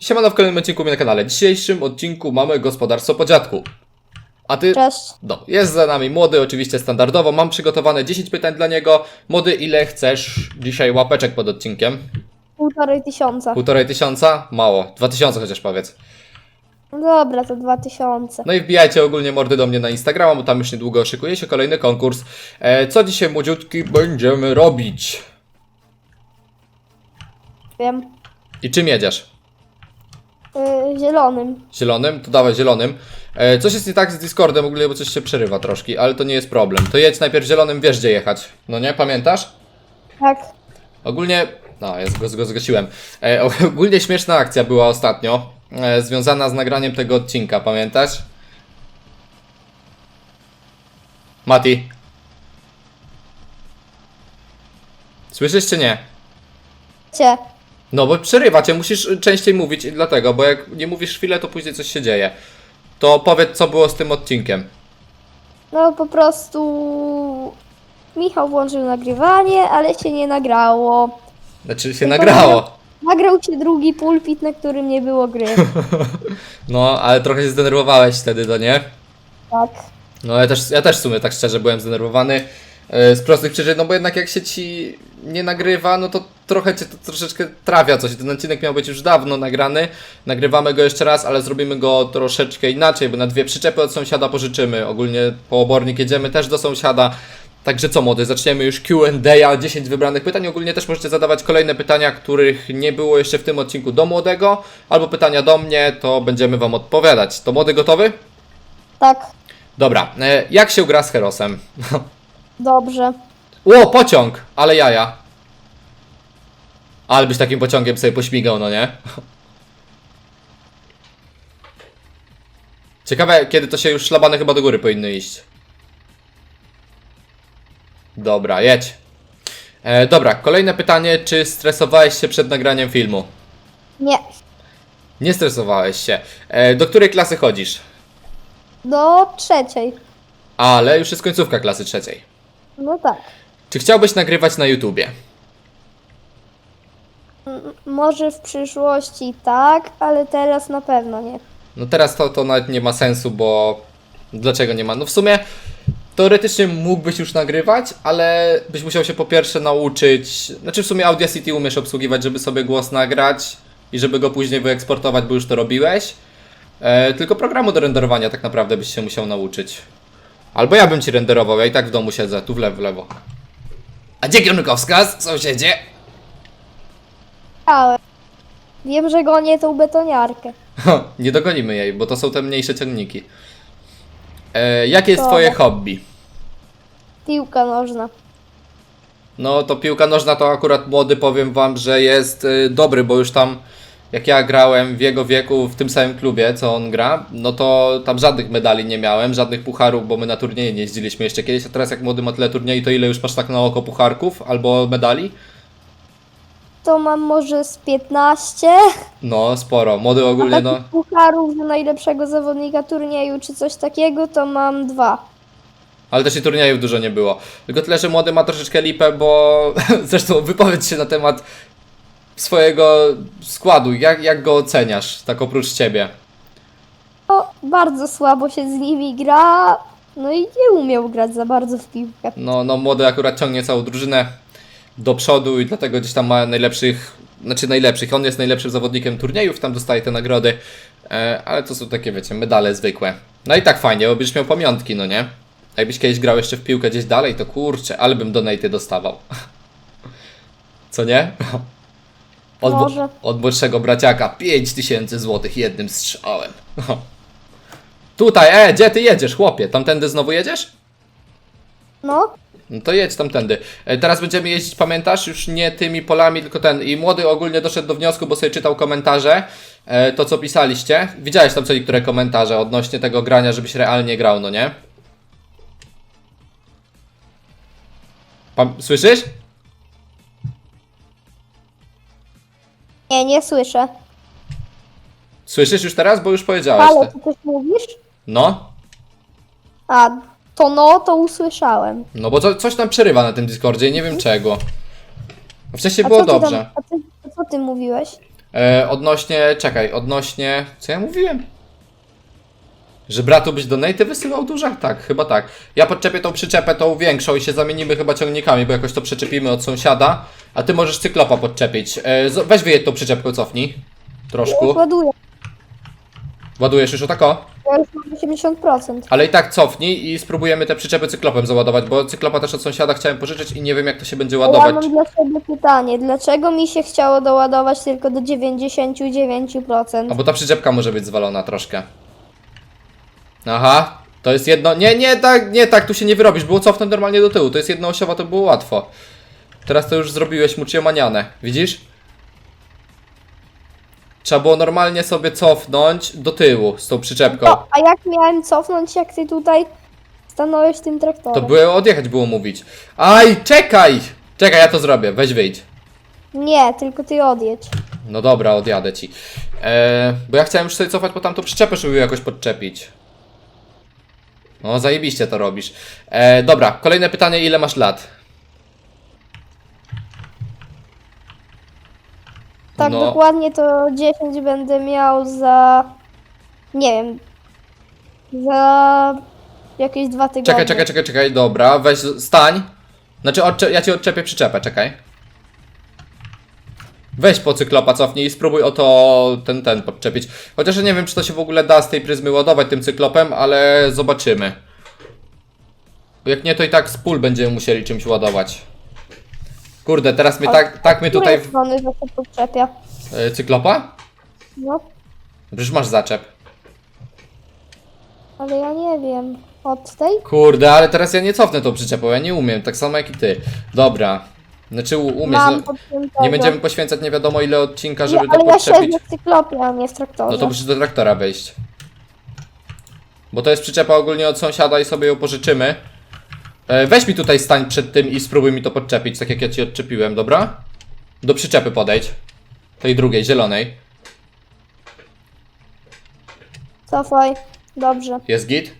Siemano w kolejnym odcinku mnie na kanale. W dzisiejszym odcinku mamy gospodarstwo po dziadku. A ty... Cześć. No, jest za nami młody, oczywiście standardowo. Mam przygotowane 10 pytań dla niego. Młody, ile chcesz dzisiaj łapeczek pod odcinkiem? Półtorej tysiąca. Półtorej tysiąca? Mało. Dwa tysiące chociaż powiedz. No dobra, to dwa tysiące. No i wbijajcie ogólnie mordy do mnie na Instagrama, bo tam już niedługo szykuje się kolejny konkurs. E, co dzisiaj młodziutki będziemy robić? Wiem. I czym jedziesz? Yy, zielonym. Zielonym? To dawaj zielonym. E, coś jest nie tak z Discordem w ogóle, bo coś się przerywa troszkę, ale to nie jest problem. To jedź najpierw zielonym, wiesz gdzie jechać. No nie, pamiętasz? Tak. Ogólnie, no jest, go, go zgasiłem. E, ogólnie śmieszna akcja była ostatnio, e, związana z nagraniem tego odcinka, pamiętasz? Mati. Słyszysz czy nie? Cię. No bo przerywa cię, musisz częściej mówić i dlatego, bo jak nie mówisz chwilę, to później coś się dzieje. To powiedz co było z tym odcinkiem. No po prostu... Michał włączył nagrywanie, ale się nie nagrało. Znaczy się nagrało. Nagrał się drugi pulpit, na którym nie było gry. No, ale trochę się zdenerwowałeś wtedy, to nie? tak. No ja też, ja też w sumie tak szczerze byłem zdenerwowany e, z prostych przyczyn, no bo jednak jak się ci nie nagrywa, no to trochę cię to troszeczkę trawia coś. Ten odcinek miał być już dawno nagrany, nagrywamy go jeszcze raz, ale zrobimy go troszeczkę inaczej, bo na dwie przyczepy od sąsiada pożyczymy. Ogólnie po obornik jedziemy też do sąsiada. Także co młody, zaczniemy już Q&A, 10 wybranych pytań. Ogólnie też możecie zadawać kolejne pytania, których nie było jeszcze w tym odcinku do młodego, albo pytania do mnie, to będziemy wam odpowiadać. To młody gotowy? Tak. Dobra, e, jak się gra z Herosem? Dobrze. Ło, pociąg! Ale jaja. Ale byś takim pociągiem sobie pośmigał, no nie? Ciekawe, kiedy to się już szlabany chyba do góry powinny iść. Dobra, jedź. E, dobra, kolejne pytanie. Czy stresowałeś się przed nagraniem filmu? Nie. Nie stresowałeś się. E, do której klasy chodzisz? Do trzeciej. Ale już jest końcówka klasy trzeciej. No tak. Czy chciałbyś nagrywać na YouTubie? M- może w przyszłości tak, ale teraz na pewno nie. No teraz to, to nawet nie ma sensu, bo dlaczego nie ma? No w sumie teoretycznie mógłbyś już nagrywać, ale byś musiał się po pierwsze nauczyć, znaczy w sumie Audacity umiesz obsługiwać, żeby sobie głos nagrać i żeby go później wyeksportować, bo już to robiłeś. E, tylko programu do renderowania tak naprawdę byś się musiał nauczyć. Albo ja bym ci renderował, ja i tak w domu siedzę, tu w lewo, w lewo. A gdzie kierunkowskaz, sąsiedzie? Ale wiem, że gonię tą betoniarkę. nie dogonimy jej, bo to są te mniejsze ciągniki. E, jakie jest twoje hobby? Piłka nożna. No to piłka nożna to akurat młody powiem wam, że jest y, dobry, bo już tam jak ja grałem w jego wieku w tym samym klubie, co on gra, no to tam żadnych medali nie miałem, żadnych pucharów, bo my na turnieje nie jeździliśmy jeszcze kiedyś, a teraz jak młody ma tyle turniej, to ile już masz tak na oko pucharków albo medali? To mam może z 15. No, sporo. Młody A ogólnie no... takich pucharów do najlepszego zawodnika turnieju czy coś takiego to mam dwa. Ale też i turniejów dużo nie było. Tylko tyle, że młody ma troszeczkę lipę, bo zresztą wypowiedz się na temat swojego składu. Jak, jak go oceniasz, tak oprócz ciebie? No, bardzo słabo się z nimi gra. No i nie umiał grać za bardzo w piłkę. No, no młody akurat ciągnie całą drużynę do przodu i dlatego gdzieś tam ma najlepszych, znaczy najlepszych. On jest najlepszym zawodnikiem turniejów, tam dostaje te nagrody, e, ale to są takie, wiecie, medale zwykłe. No i tak fajnie, bo byś miał pamiątki, no nie? Jakbyś kiedyś grał jeszcze w piłkę gdzieś dalej, to kurczę, ale bym donaty dostawał. Co nie? Od, Może. od młodszego braciaka 5000 złotych jednym strzałem. Tutaj, e, gdzie ty jedziesz, chłopie? Tamtędy znowu jedziesz? No, No to jedź tamtędy. E, Teraz będziemy jeździć, pamiętasz, już nie tymi polami, tylko ten. I młody ogólnie doszedł do wniosku, bo sobie czytał komentarze, e, to co pisaliście. Widziałeś tam co niektóre komentarze odnośnie tego grania, żebyś realnie grał, no nie? Pam Słyszysz? Nie, nie słyszę. Słyszysz już teraz, bo już powiedziałeś. Ale Te. ty coś mówisz? No, A, to no, to usłyszałem. no bo co, coś tam przerywa na tym Discordzie i nie wiem czego. Wcześniej A było co ty dobrze. Tam, a, ty, a co ty mówiłeś? E, odnośnie, czekaj, odnośnie, co ja mówiłem? Że bratu byś donaty wysyłał dużo? Tak, chyba tak. Ja podczepię tą przyczepę, tą większą i się zamienimy chyba ciągnikami, bo jakoś to przeczepimy od sąsiada. A ty możesz cyklopa podczepić. E, weź wyjedź tą przyczepkę, cofnij. Troszku. Ładuję. Ładujesz już o tako? Ja już mam 80%. Ale i tak cofnij i spróbujemy te przyczepy cyklopem załadować, bo cyklopa też od sąsiada chciałem pożyczyć i nie wiem jak to się będzie Ja ładować. mam dla Ciebie pytanie. Dlaczego mi się chciało doładować tylko do 99%? A bo ta przyczepka może być zwalona troszkę. Aha, to jest jedno. Nie, nie, tak, nie, tak, tu się nie wyrobisz. Było cofnąć normalnie do tyłu. To jest jednoosiowa, to było łatwo. Teraz to już zrobiłeś muciomaniane. Widzisz? Trzeba było normalnie sobie cofnąć do tyłu z tą przyczepką. No, a jak miałem cofnąć, jak Ty tutaj stanąłeś tym traktorem? To było odjechać, było mówić. Aj, czekaj! Czekaj, ja to zrobię. Weź wyjdź. Nie, tylko Ty odjedź. No dobra, odjadę ci. Eee, bo ja chciałem już sobie cofać po tamtą przyczepę, żeby ją jakoś podczepić. No, zajebiście to robisz. Eee, dobra, kolejne pytanie, ile masz lat? Tak No. dokładnie to 10 będę miał za... Nie wiem. Za... Jakieś dwa tygodnie. Czekaj, czekaj, czekaj, czekaj, dobra, weź, stań. Znaczy, odcze- ja ci odczepię przyczepę, czekaj. Weź po cyklopa, cofnij i spróbuj o to ten, ten podczepić. Chociaż ja nie wiem, czy to się w ogóle da z tej pryzmy ładować tym cyklopem, ale zobaczymy. Jak nie, to i tak z pól będziemy musieli czymś ładować. Kurde, teraz mnie tak, tak mnie Z tutaj... której strony to się podczepia? E, cyklopa? No, Przecież masz zaczep. ale ja nie wiem. Od tej? Kurde, ale teraz ja nie cofnę tą przyczepą, ja nie umiem, tak samo jak i ty. Dobra. Znaczy u- umiesz, Mam no, podpiętego. nie będziemy poświęcać nie wiadomo ile odcinka, żeby nie, to ale ja podczepić. siedzę w cyklopie, a nie w traktorze. No to musisz do traktora wejść. Bo to jest przyczepa ogólnie od sąsiada i sobie ją pożyczymy. E, weź mi tutaj stań przed tym i spróbuj mi to podczepić, tak jak ja ci odczepiłem, dobra? Do przyczepy podejdź. Tej drugiej, zielonej. Cofaj. Dobrze. Jest git?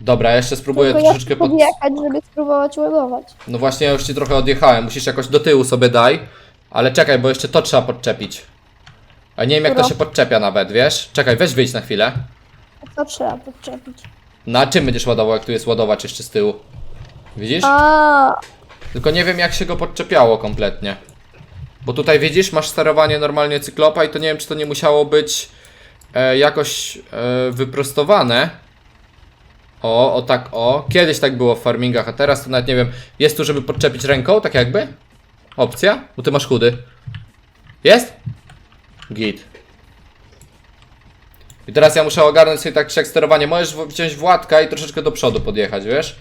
Dobra, ja jeszcze spróbuję Tylko ja troszeczkę chcę pod... podjechać, żeby spróbować ładować. No właśnie, ja już ci trochę odjechałem. Musisz jakoś do tyłu sobie daj. Ale czekaj, bo jeszcze to trzeba podczepić. A nie wiem jak to Dobra. się podczepia nawet, wiesz? Czekaj, weź wyjdź na chwilę. Co trzeba podczepić? Na czym będziesz ładował, jak tu jest ładowacz jeszcze z tyłu? Widzisz? Tylko nie wiem jak się go podczepiało kompletnie. Bo tutaj widzisz, masz sterowanie normalnie cyklopa i to nie wiem czy to nie musiało być e, jakoś e, wyprostowane. O, o tak, o. Kiedyś tak było w farmingach, a teraz to nawet nie wiem. Jest tu, żeby podczepić ręką, tak jakby? Opcja? Bo ty masz chudy. Jest? Git. I teraz ja muszę ogarnąć sobie tak jak sterowanie. Możesz w- wziąć Władka i troszeczkę do przodu podjechać, wiesz?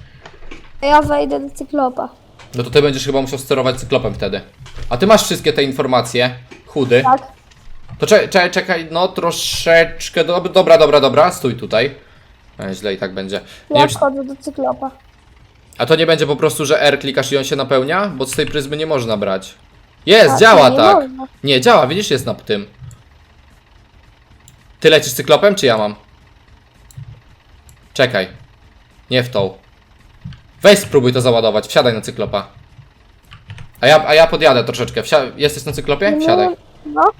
ja wejdę do cyklopa. No to ty będziesz chyba musiał sterować cyklopem wtedy. A ty masz wszystkie te informacje. Chudy. Tak? To czekaj, czekaj, czekaj, no troszeczkę. Do, dobra, dobra, dobra, stój tutaj. E, źle i tak będzie. Nie Ja wiem, czy, wchodzę do cyklopa. a to nie będzie po prostu, że R klikasz i on się napełnia? Bo z tej pryzmy nie można brać. Jest, A, działa nie tak. można. Nie, działa, widzisz, jest na tym. Ty lecisz cyklopem, czy ja mam? Czekaj. Nie w tą. Weź spróbuj to załadować, wsiadaj na cyklopa. A ja, a ja podjadę troszeczkę. Wsia Jesteś na cyklopie? Wsiadaj. No.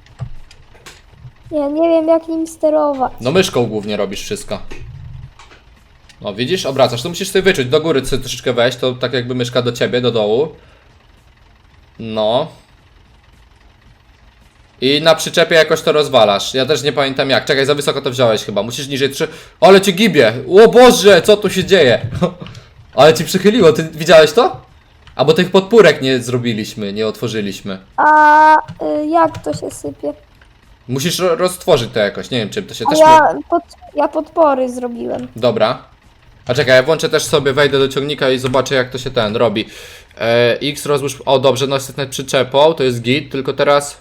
Ja nie wiem jak nim sterować. No myszką głównie robisz wszystko. No widzisz, obracasz, to musisz sobie wyczuć, do góry sobie troszeczkę wejść, to tak jakby myszka do ciebie, do dołu. No. I na przyczepie jakoś to rozwalasz. Ja też nie pamiętam jak. Czekaj, za wysoko to wziąłeś chyba. Musisz niżej trzy. Ale ci gibie! O Boże, co tu się dzieje? Ale ci przychyliło, ty widziałeś to? Albo tych podpórek nie zrobiliśmy, nie otworzyliśmy. A y, jak to się sypie? Musisz ro- roztworzyć to jakoś, nie wiem czym to się A też... ja, pod, ja podpory zrobiłem. Dobra. A czekaj, ja włączę też sobie, wejdę do ciągnika i zobaczę jak to się ten robi. E, X rozłóż... O dobrze, no jest nad przyczepą, to jest git, tylko teraz...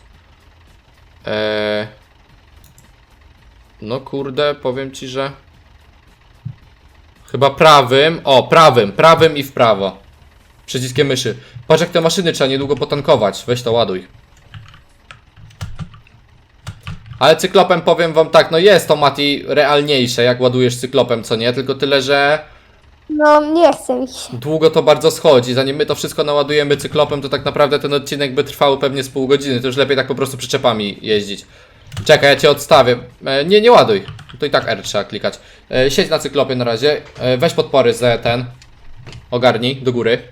E, no kurde, powiem ci, że... Chyba prawym, o prawym, prawym i w prawo. Przyciskiem myszy. Patrz jak te maszyny trzeba niedługo potankować, weź to ładuj. Ale cyklopem powiem wam tak, no jest to Mati realniejsze, jak ładujesz cyklopem, co nie? Tylko tyle, że No, nie chcę mi się. Długo to bardzo schodzi. Zanim my to wszystko naładujemy cyklopem, to tak naprawdę ten odcinek by trwał pewnie z pół godziny. To już lepiej tak po prostu przyczepami jeździć. Czekaj, ja cię odstawię. E, nie, nie ładuj. To i tak R trzeba klikać. E, siedź na cyklopie na razie. E, weź podpory z ten. Ogarnij, do góry.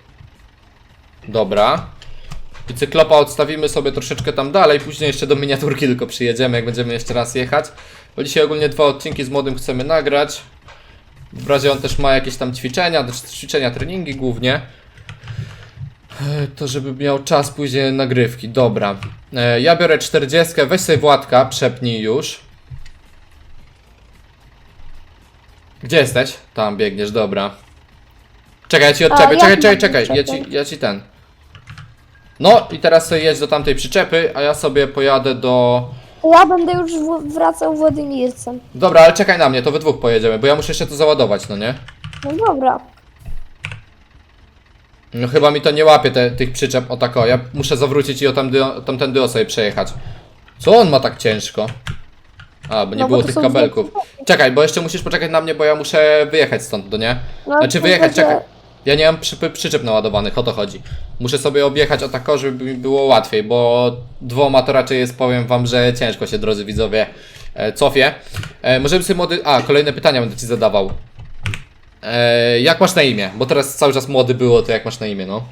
Dobra. I cyklopa odstawimy sobie troszeczkę tam dalej. Później jeszcze do miniaturki tylko przyjedziemy, jak będziemy jeszcze raz jechać. Bo dzisiaj ogólnie dwa odcinki z młodym chcemy nagrać. W razie on też ma jakieś tam ćwiczenia, ćwiczenia, treningi głównie. E, To żeby miał czas później nagrywki. Dobra. E, Ja biorę 40, weź sobie Władka, przepnij już. Gdzie jesteś? Tam biegniesz, dobra. Czekaj, ja ci odczepię, ja czekaj, czekaj, czekaj, ja ci, ja ci ten. No i teraz sobie jedź do tamtej przyczepy, a ja sobie pojadę do... Ja będę już w- wracał Władimircem. Dobra, ale czekaj na mnie, to we dwóch pojedziemy, bo ja muszę jeszcze to załadować, no nie? No dobra. No chyba mi to nie łapie te, tych przyczep o tako. Ja muszę zawrócić i o tamdy, o tamtędy o sobie przejechać. Co on ma tak ciężko? A, bo nie No bo było to tych są kabelków. Czekaj, bo jeszcze musisz poczekać na mnie, bo ja muszę wyjechać stąd, no nie? No, Znaczy to wyjechać, będzie- czekaj. Ja nie mam przy, przyczep naładowanych, o to chodzi. Muszę sobie objechać o tako, żeby mi było łatwiej, bo dwoma to raczej jest, powiem wam, że ciężko się, drodzy widzowie, e, cofie. E, możemy sobie młody... A, kolejne pytania będę ci zadawał. E, jak masz na imię? Bo teraz cały czas młody było, to jak masz na imię, no?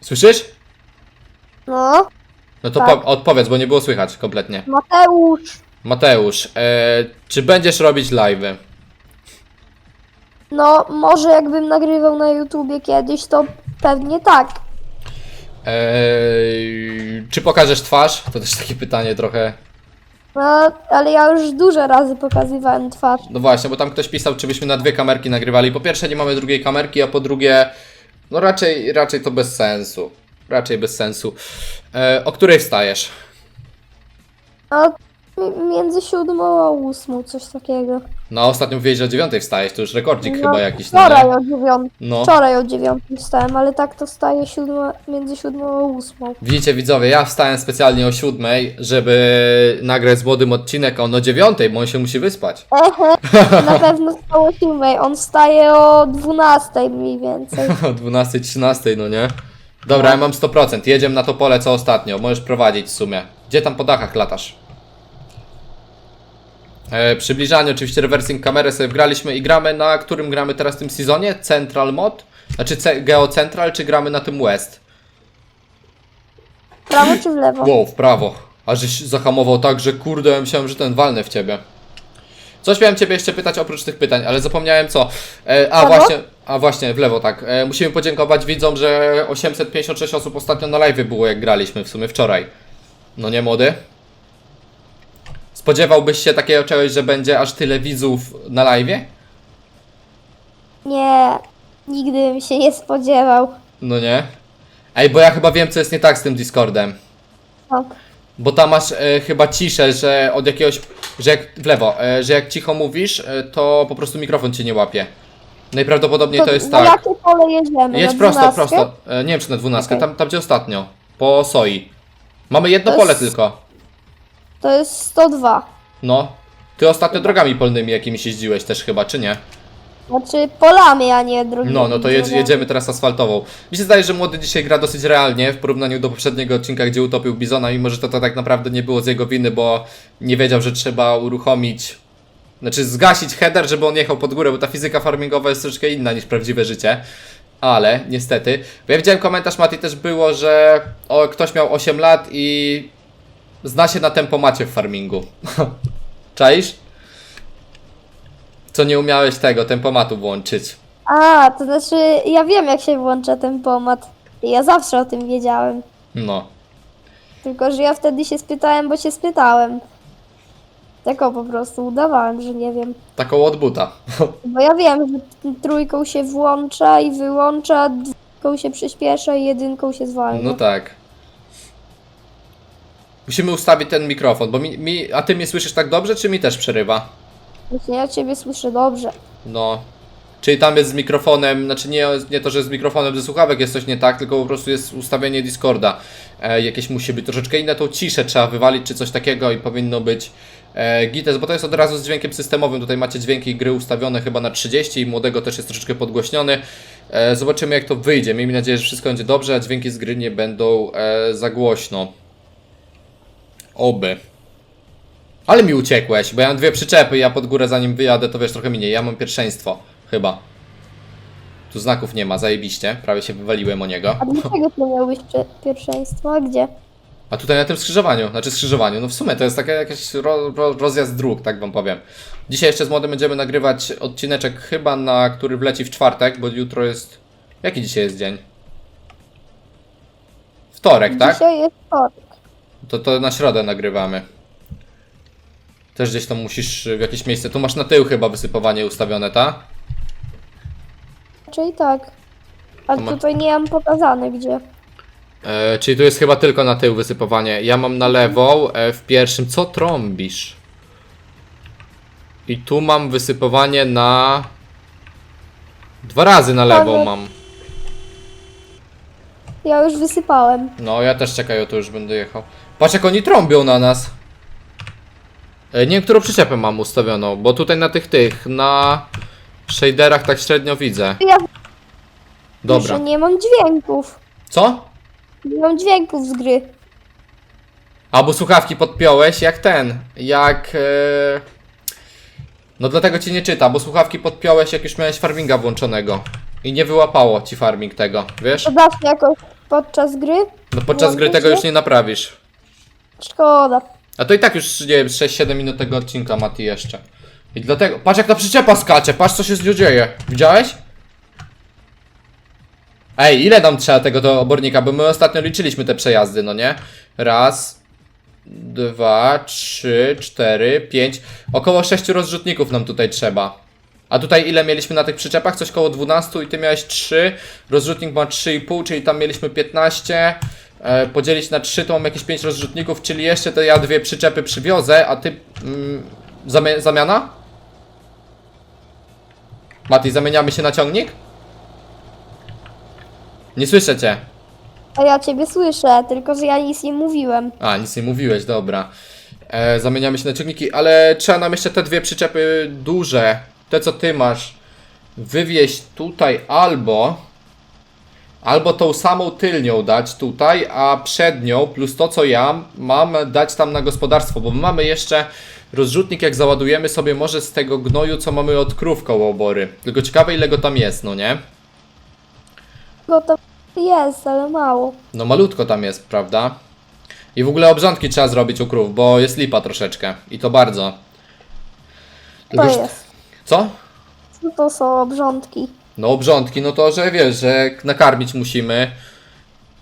Słyszysz? No, No to Tak. po, odpowiedz, bo nie było słychać kompletnie. Mateusz. Mateusz, e, czy będziesz robić live'y? No, może jakbym nagrywał na YouTubie kiedyś, to pewnie tak. Eee, czy pokażesz twarz? To też takie pytanie trochę. No, ale ja już dużo razy pokazywałem twarz. No właśnie, bo tam ktoś pisał, czy byśmy na dwie kamerki nagrywali. Po pierwsze, nie mamy drugiej kamerki, a po drugie, no raczej, raczej to bez sensu. Raczej bez sensu. E, o której wstajesz? No, między siódmą a ósmą, coś takiego. No, ostatnio mówiłeś, że o dziewiątej wstajesz, to już rekordzik No, chyba jakiś. No, Wczoraj o dziewiątej. no. Wczoraj o dziewiątej wstałem, ale tak to wstaje siódma, między siódmą a ósmą. Widzicie widzowie, ja wstałem specjalnie o siódmej, żeby nagrać z młodym odcinek, a on o dziewiątej, bo on się musi wyspać. Ehe, na pewno wstał o siódmej. On wstaje o dwunastej mniej więcej. O 12, 13, no nie? Dobra, ja mam 100%. Jedziemy na to pole co ostatnio. Możesz prowadzić w sumie. Gdzie tam po dachach latasz? E, przybliżanie, oczywiście reversing kamerę sobie wgraliśmy i gramy na którym gramy teraz w tym sezonie? Central Mod? Znaczy C Geo Central, czy gramy na tym West? W prawo czy w lewo? Wow, w prawo. A żeś zahamował tak, że kurde, ja myślałem, że ten walnę w ciebie. Coś miałem ciebie jeszcze pytać oprócz tych pytań, ale zapomniałem co. E, a Prawo? właśnie, a właśnie, w lewo tak. E, musimy podziękować widzom, że 856 osób ostatnio na live było, jak graliśmy w sumie wczoraj. No nie młody? Spodziewałbyś się takiego czegoś, że będzie aż tyle widzów na live? Nie, nigdy bym się nie spodziewał. No nie. Ej, bo ja chyba wiem, co jest nie tak z tym Discordem. Tak. Bo tam masz e, chyba ciszę, że od jakiegoś. że jak w lewo, e, że jak cicho mówisz, e, to po prostu mikrofon cię nie łapie. Najprawdopodobniej to jest na tak. jakie pole jedziemy? Jedź na prosto, 12? prosto. E, nie wiem czy na 12, Okej. tam, tam gdzie ostatnio. Po soi. Mamy jedno To pole jest- tylko. To jest 102. No. Ty ostatnio drogami polnymi jakimiś jeździłeś też chyba, czy nie? Znaczy polami, a nie drogimi. No, no to jedz, drogami. jedziemy teraz asfaltową. Mi się zdaje, że młody dzisiaj gra dosyć realnie w porównaniu do poprzedniego odcinka, gdzie utopił Bizona, mimo że to, to tak naprawdę nie było z jego winy, bo nie wiedział, że trzeba uruchomić, znaczy zgasić header, żeby on jechał pod górę, bo ta fizyka farmingowa jest troszeczkę inna niż prawdziwe życie. Ale niestety, bo ja widziałem komentarz Mati też było, że o, ktoś miał 8 lat i zna się na tempomacie w farmingu. Czaisz? Co nie umiałeś tego tempomatu włączyć. A, to znaczy ja wiem jak się włącza ten pomad. Ja zawsze o tym wiedziałem. No. Tylko, że ja wtedy się spytałem, bo się spytałem. Tak o po prostu udawałem, że nie wiem. Taką od buta. Bo ja wiem, że trójką się włącza i wyłącza, dwójką się przyspiesza i jedynką się zwalnia. No tak. Musimy ustawić ten mikrofon, bo mi, mi, a ty mnie słyszysz tak dobrze, czy mi też przerywa? Właśnie ja ciebie słyszę dobrze. No. Czyli tam jest z mikrofonem, znaczy nie, nie to, że z mikrofonem ze słuchawek jest coś nie tak, tylko po prostu jest ustawienie Discorda. E, jakieś musi być troszeczkę inne, tą ciszę trzeba wywalić, czy coś takiego i powinno być E, Gites, bo to jest od razu z dźwiękiem systemowym. Tutaj macie dźwięki gry ustawione chyba na 30 i młodego też jest troszeczkę podgłośniony. E, zobaczymy jak to wyjdzie. Miejmy nadzieję, że wszystko będzie dobrze, a dźwięki z gry nie będą e, za głośno. Oby. Ale mi uciekłeś, bo ja mam dwie przyczepy, ja pod górę zanim wyjadę, to wiesz, trochę minie. Ja mam pierwszeństwo, chyba. Tu znaków nie ma, zajebiście. Prawie się wywaliłem o niego. A dlaczego ty miałbyś pierwszeństwo? A gdzie? A tutaj na tym skrzyżowaniu, znaczy skrzyżowaniu, no w sumie to jest taka jakaś ro, ro, rozjazd dróg, tak wam powiem. Dzisiaj jeszcze z młodym będziemy nagrywać odcineczek chyba na, który wleci w czwartek, bo jutro jest... Jaki dzisiaj jest dzień? Wtorek, tak? Dzisiaj jest wtorek. To, to na środę nagrywamy. Też gdzieś tam musisz w jakieś miejsce. Tu masz na tył chyba wysypowanie ustawione, ta? Czyli tak. A To ma- tutaj nie mam pokazane gdzie. E, czyli tu jest chyba tylko na tył wysypowanie. Ja mam na lewą, e, w pierwszym. Co trąbisz? I tu mam wysypowanie na. Dwa razy na lewą Ale- mam. Ja już wysypałem. No, ja też czekaj, o to już będę jechał. Patrz jak oni trąbią na nas. E, nie wiem, którą przyczepę mam ustawioną, bo tutaj na tych tych, na shaderach tak średnio widzę. Ja Dobra. Jeszcze nie mam dźwięków. Co? Nie mam dźwięków z gry. Albo słuchawki podpiąłeś jak ten, jak... E... No dlatego ci nie czyta, bo słuchawki podpiąłeś jak już miałeś farminga włączonego. I nie wyłapało ci farming tego, wiesz? To mi jakoś podczas gry? No podczas gry tego już nie naprawisz. Szkoda. A to i tak już, nie wiem, 6-7 minut tego odcinka Mati jeszcze. I dlatego, patrz jak ta przyczepa skacze, patrz co się z nią dzieje. Widziałeś? Ej, ile nam trzeba tego do obornika, bo my ostatnio liczyliśmy te przejazdy, no nie? Raz, dwa, trzy, cztery, pięć. Około sześciu rozrzutników nam tutaj trzeba. A tutaj ile mieliśmy na tych przyczepach? Coś koło 12 i ty miałeś 3. Rozrzutnik ma 3,5, czyli tam mieliśmy 15. E, podzielić na 3 to mam jakieś 5 rozrzutników, czyli jeszcze te ja dwie przyczepy przywiozę, a ty... Mm, zamie zamiana? Mati, zamieniamy się na ciągnik? Nie słyszę cię. A ja ciebie słyszę, tylko że ja nic nie mówiłem. A, nic nie mówiłeś, dobra. E, zamieniamy się na ciągniki, ale trzeba nam jeszcze te dwie przyczepy duże, te co ty masz, wywieźć tutaj albo albo tą samą tylnią dać tutaj, a przednią plus to co ja mam dać tam na gospodarstwo, bo my mamy jeszcze rozrzutnik jak załadujemy sobie może z tego gnoju co mamy od krów koło obory. Tylko ciekawe ile go tam jest, no nie? No to jest, ale mało. No malutko tam jest, prawda? I w ogóle obrządki trzeba zrobić u krów, bo jest lipa troszeczkę. I to bardzo. To Tylko jest. Co? Co to są obrządki? No obrządki, no to, że wiesz, że nakarmić musimy.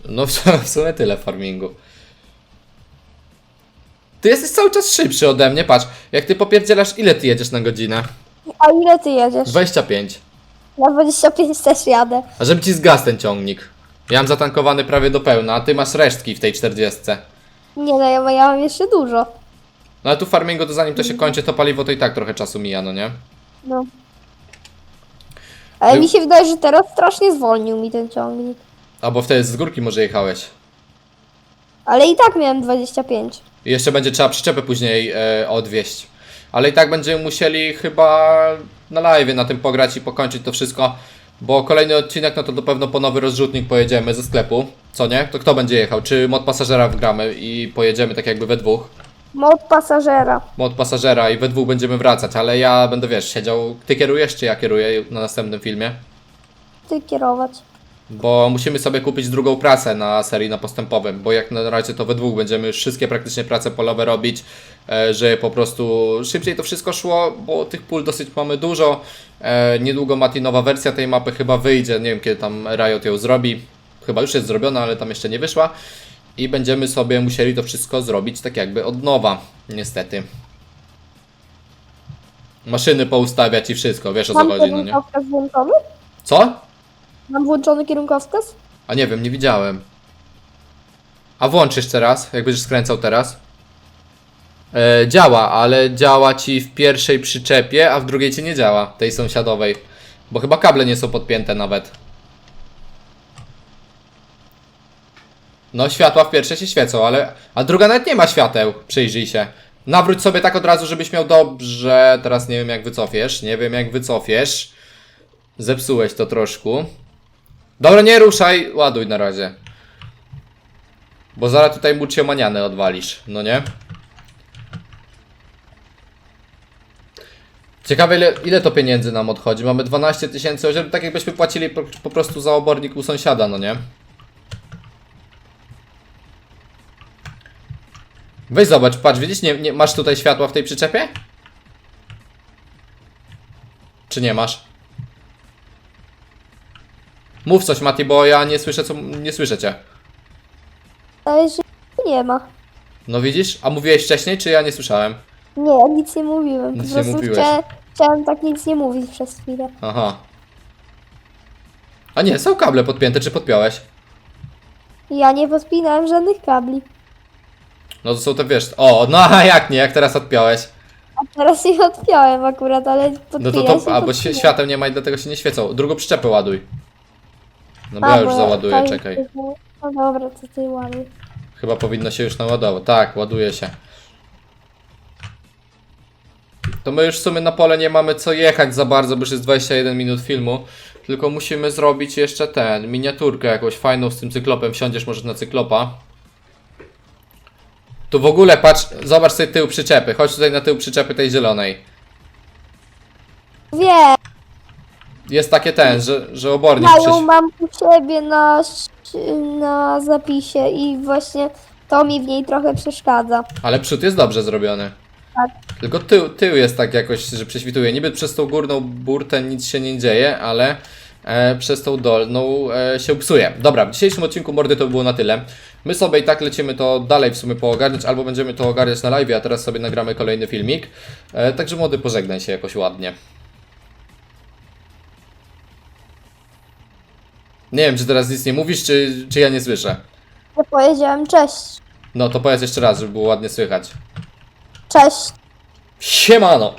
No w sumie- tyle farmingu. Ty jesteś cały czas szybszy ode mnie, patrz. Jak ty popierdzielasz, ile ty jedziesz na godzinę? A ile ty jedziesz? 25. Na 25 też jadę. A żeby ci zgasł ten ciągnik. Ja mam zatankowany prawie do pełna, a ty masz resztki w tej 40. Nie no, ja, ja mam jeszcze dużo. No ale tu farmingu to zanim to się kończy, to paliwo to i tak trochę czasu mija, no nie? No. Ale mi się wydaje, że teraz strasznie zwolnił mi ten ciągnik. Albo wtedy z górki może jechałeś. Ale i tak miałem 25. I jeszcze będzie trzeba przyczepę później e, odwieźć. Ale i tak będziemy musieli chyba na live na tym pograć i pokończyć to wszystko. Bo kolejny odcinek, no to na pewno po nowy rozrzutnik pojedziemy ze sklepu. Co nie? To kto będzie jechał? Czy mod pasażera wgramy i pojedziemy tak jakby we dwóch? Mod pasażera. Mod pasażera i we dwóch będziemy wracać, ale ja będę wiesz, siedział. Ty kierujesz, czy ja kieruję na następnym filmie? Ty kierować. Bo musimy sobie kupić drugą pracę na serii na postępowym, bo jak na razie to we dwóch będziemy już wszystkie praktycznie prace polowe robić, e, że po prostu szybciej to wszystko szło, bo tych pól dosyć mamy dużo. E, Niedługo Mati nowa wersja tej mapy chyba wyjdzie, nie wiem kiedy tam Riot ją zrobi. Chyba już jest zrobiona, ale tam jeszcze nie wyszła. I będziemy sobie musieli to wszystko zrobić tak jakby od nowa, niestety. Maszyny poustawiać i wszystko, wiesz o co Mam chodzi, no nie? kierunkowskaz włączony? Co? Mam włączony kierunkowskaz? A nie wiem, nie widziałem. A włącz jeszcze raz, jak będziesz skręcał teraz. E, działa, ale działa ci w pierwszej przyczepie, a w drugiej ci nie działa, tej sąsiadowej. Bo chyba kable nie są podpięte nawet. No, światła w pierwszej się świecą, ale. A druga nawet nie ma świateł, przyjrzyj się. Nawróć sobie tak od razu, żebyś miał dobrze. Teraz nie wiem jak wycofiesz. Nie wiem jak wycofiesz. Zepsułeś to troszkę. Dobra, nie ruszaj. Ładuj na razie. Bo zaraz tutaj mucie manianę odwalisz, no nie? Ciekawe ile, ile to pieniędzy nam odchodzi. Mamy 12 tysięcy, tak jakbyśmy płacili po, po prostu za obornik u sąsiada, no nie? Weź zobacz, patrz, widzisz, nie, nie, masz tutaj światła w tej przyczepie? Czy nie masz? Mów coś, Mati, bo ja nie słyszę, co, nie słyszę cię. Ale że nie ma. No widzisz? A mówiłeś wcześniej, czy ja nie słyszałem? Nie, nic nie mówiłem. Nic nie prostu mówiłeś. Chciałem, chciałem tak nic nie mówić przez chwilę. Aha. A nie, są kable podpięte, czy podpiąłeś? Ja nie podpinałem żadnych kabli. No to są te, wiesz... O, no a jak nie, jak teraz odpiąłeś? A teraz je odpiąłem akurat, ale No to to, świe- świateł nie ma i dlatego się nie świecą. Drugą przyczepę ładuj. No bo A, ja już załaduję, tak, czekaj. No dobra, to ty ładuj. Chyba powinno się już naładować. Tak, ładuje się. To my już w sumie na pole nie mamy co jechać za bardzo, bo już jest 21 minut filmu. Tylko musimy zrobić jeszcze ten, miniaturkę jakąś fajną z tym cyklopem. Wsiądziesz może na cyklopa. Tu w ogóle patrz, zobacz sobie tył przyczepy. Chodź tutaj na tył przyczepy tej zielonej. Wiem, Jest takie ten, że, że obornik ja ją mam u siebie na, na zapisie i właśnie to mi w niej trochę przeszkadza. Ale przód jest dobrze zrobiony. Tak. Tylko tył, tył jest tak jakoś, że prześwituje. Niby przez tą górną burtę nic się nie dzieje, ale e, przez tą dolną e, się psuje. Dobra, w dzisiejszym odcinku mordy to było na tyle. My sobie i tak lecimy to dalej w sumie poogarniać, albo będziemy to ogarniać na live, a teraz sobie nagramy kolejny filmik. E, także młody, pożegnaj się jakoś ładnie. Nie wiem, czy teraz nic nie mówisz, czy, czy ja nie słyszę. Ja powiedziałem cześć. No to powiedz jeszcze raz, żeby było ładnie słychać. Cześć. Siemano!